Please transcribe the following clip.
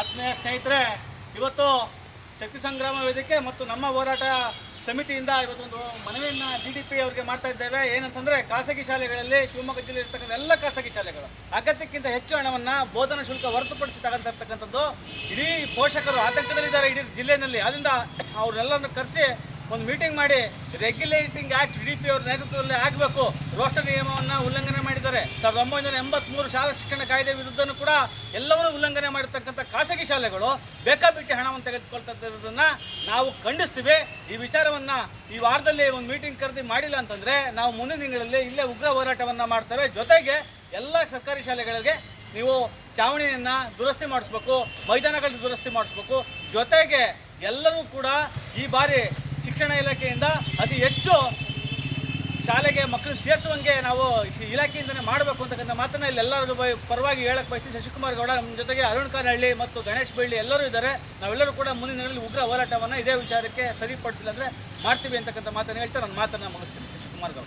ಆತ್ಮೀಯ ಸ್ನೇಹಿತರೆ, ಇವತ್ತು ಶಕ್ತಿ ಸಂಗ್ರಾಮ ವೇದಿಕೆ ಮತ್ತು ನಮ್ಮ ಹೋರಾಟ ಸಮಿತಿಯಿಂದ ಇವತ್ತೊಂದು ಮನವಿಯನ್ನು ಡಿ ಡಿ ಪಿ ಅವರಿಗೆ ಮಾಡ್ತಾ ಇದ್ದೇವೆ. ಏನಂತಂದ್ರೆ, ಖಾಸಗಿ ಶಾಲೆಗಳಲ್ಲಿ ಶಿವಮೊಗ್ಗ ಜಿಲ್ಲೆ ಇರ್ತಕ್ಕಂಥ ಎಲ್ಲ ಖಾಸಗಿ ಶಾಲೆಗಳು ಅಗತ್ಯಕ್ಕಿಂತ ಹೆಚ್ಚು ಹಣವನ್ನು ಬೋಧನಾ ಶುಲ್ಕ ಹೊರತುಪಡಿಸಿ ತಗೊಂತಿರ್ತಕ್ಕಂಥದ್ದು ಇಡೀ ಪೋಷಕರು ಆತಂಕದಲ್ಲಿದ್ದಾರೆ ಇಡೀ ಜಿಲ್ಲೆಯಲ್ಲಿ. ಅದರಿಂದ ಅವರೆಲ್ಲರನ್ನು ಕರೆಸಿ ಒಂದು ಮೀಟಿಂಗ್ ಮಾಡಿ ರೆಗ್ಯುಲೇಟಿಂಗ್ ಆಕ್ಟ್ ಡಿ ಪಿ ಅವ್ರ ನೇತೃತ್ವದಲ್ಲಿ ಆಗಬೇಕು ರೋಸ್ಟರ್ ನಿಯಮವನ್ನು ಉಲ್ಲಂಘನೆ ಮಾಡಿದ್ದಾರೆ. ಸಾವಿರದ ಒಂಬೈನೂರ ಎಂಬತ್ಮೂರು ಶಾಲಾ ಶಿಕ್ಷಣ ಕಾಯ್ದೆ ವಿರುದ್ಧನೂ ಕೂಡ ಎಲ್ಲವನ್ನೂ ಉಲ್ಲಂಘನೆ ಮಾಡಿರ್ತಕ್ಕಂಥ ಖಾಸಗಿ ಶಾಲೆಗಳು ಬೇಕಾಬಿಟ್ಟಿ ಹಣವನ್ನು ತೆಗೆದುಕೊಳ್ತಿರೋದನ್ನು ನಾವು ಖಂಡಿಸ್ತೀವಿ. ಈ ವಿಚಾರವನ್ನು ಈ ವಾರದಲ್ಲಿ ಒಂದು ಮೀಟಿಂಗ್ ಕರೆದು ಮಾಡಿಲ್ಲ ಅಂತಂದರೆ ನಾವು ಮುಂದಿನ ತಿಂಗಳಲ್ಲಿ ಇಲ್ಲೇ ಉಗ್ರ ಹೋರಾಟವನ್ನು ಮಾಡ್ತೇವೆ ಜೊತೆಗೆ ಎಲ್ಲ ಸರ್ಕಾರಿ ಶಾಲೆಗಳಿಗೆ ನೀವು ಚಾವಣಿಯನ್ನು ದುರಸ್ತಿ ಮಾಡಿಸ್ಬೇಕು ಮೈದಾನಗಳ ದುರಸ್ತಿ ಮಾಡಿಸ್ಬೇಕು. ಜೊತೆಗೆ ಎಲ್ಲರೂ ಕೂಡ ಈ ಬಾರಿ ಶಿಕ್ಷಣ ಇಲಾಖೆಯಿಂದ ಅತಿ ಹೆಚ್ಚು ಶಾಲೆಗೆ ಮಕ್ಕಳು ಸೇರಿಸುವಂಗೆ ನಾವು ಇಲಾಖೆಯಿಂದನೇ ಮಾಡಬೇಕು ಅಂತಕ್ಕಂಥ ಮಾತನ್ನ ಇಲ್ಲಿ ಎಲ್ಲರಿಗೂ ಪರವಾಗಿ ಹೇಳಕ್ಕೆ ಬಯಸ್ತೀನಿ. ಶಶಿಕುಮಾರ್ ಗೌಡ ನಮ್ಮ ಜೊತೆಗೆ ಅರುಣ್ ಕಾನಹಳ್ಳಿ ಮತ್ತು ಗಣೇಶ್ ಬಳ್ಳಿ ಎಲ್ಲರೂ ಇದ್ದಾರೆ. ನಾವೆಲ್ಲರೂ ಕೂಡ ಮುಂದಿನ ದಿನಗಳಲ್ಲಿ ಉಗ್ರ ಹೋರಾಟವನ್ನು ಇದೇ ವಿಚಾರಕ್ಕೆ ಸರಿಪಡಿಸಿಲ್ಲ ಅಂದರೆ ಮಾಡ್ತೀವಿ ಅಂತಕ್ಕಂಥ ಮಾತನ್ನು ಹೇಳ್ತಾ ನನ್ನ ಮಾತನ್ನು ಮುಗಿಸ್ತೀನಿ. ಶಶಿಕುಮಾರ್ ಗೌಡ.